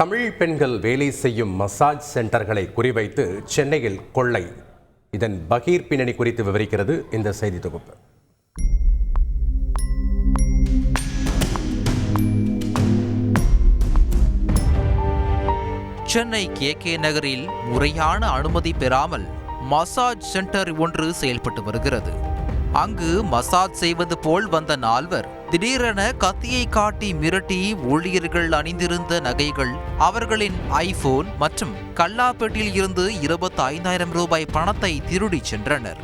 தமிழ் பெண்கள் வேலை செய்யும் மசாஜ் சென்டர்களை குறிவைத்து சென்னையில் கொள்ளை. இதன் பகீர் பின்னணி குறித்து விவரிக்கிறது இந்த செய்தி தொகுப்பு. சென்னை கே கே நகரில் முறையான அனுமதி பெறாமல் மசாஜ் சென்டர் ஒன்று செயல்பட்டு வருகிறது. அங்கு மசாஜ் செய்வது போல் வந்த நால்வர் திடீரென கத்தியை காட்டி மிரட்டி ஊழியர்கள் அணிந்திருந்த நகைகள் அவர்களின் ஐபோன் மற்றும் கல்லாப்பேட்டில் இருந்து இருபத்தி ஐந்தாயிரம் ரூபாய் பணத்தை திருடிச் சென்றனர்.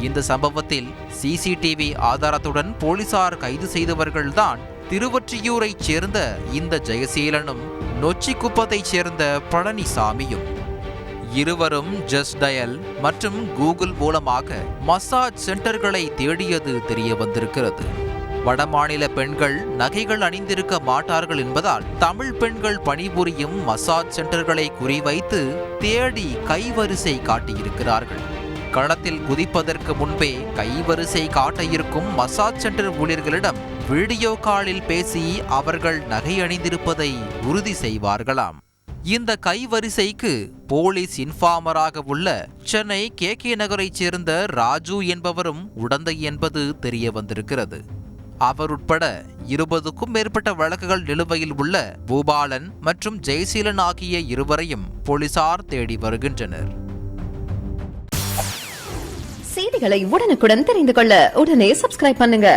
இந்த சம்பவத்தில் சிசிடிவி ஆதாரத்துடன் போலீசார் கைது செய்தவர்கள்தான் திருவொற்றியூரைச் சேர்ந்த இந்த ஜெயசீலனும் நொச்சிக்குப்பத்தைச் சேர்ந்த பழனிசாமியும். இருவரும் ஜஸ்ட் டயல் மற்றும் கூகுள் மூலமாக மசாஜ் சென்டர்களை தேடியது தெரிய வந்திருக்கிறது. வடமாநில பெண்கள் நகைகள் அணிந்திருக்க மாட்டார்கள் என்பதால் தமிழ் பெண்கள் பணிபுரியும் மசாஜ் சென்டர்களை குறிவைத்து தேடி கைவரிசை காட்டியிருக்கிறார்கள். களத்தில் குதிப்பதற்கு முன்பே கைவரிசை காட்ட இருக்கும் மசாஜ் சென்டர் ஊழியர்களிடம் வீடியோ காலில் பேசி அவர்கள் நகை அணிந்திருப்பதை உறுதி செய்வார்களாம். இந்த கைவரிசைக்கு போலீஸ் இன்ஃபார்மராக உள்ள சென்னை கே கே நகரைச் சேர்ந்த ராஜு என்பவரும் உடந்தை என்பது தெரிய வந்திருக்கிறது. அவர் உட்பட இருபதுக்கும் மேற்பட்ட வழக்குகள் நிலுவையில் உள்ள பூபாலன் மற்றும் ஜெய்சீலன் ஆகிய இருவரையும் போலீசார் தேடி வருகின்றனர். செய்திகளை உடனுக்குடன் தெரிந்து கொள்ள உடனே சப்ஸ்கிரைப் பண்ணுங்க.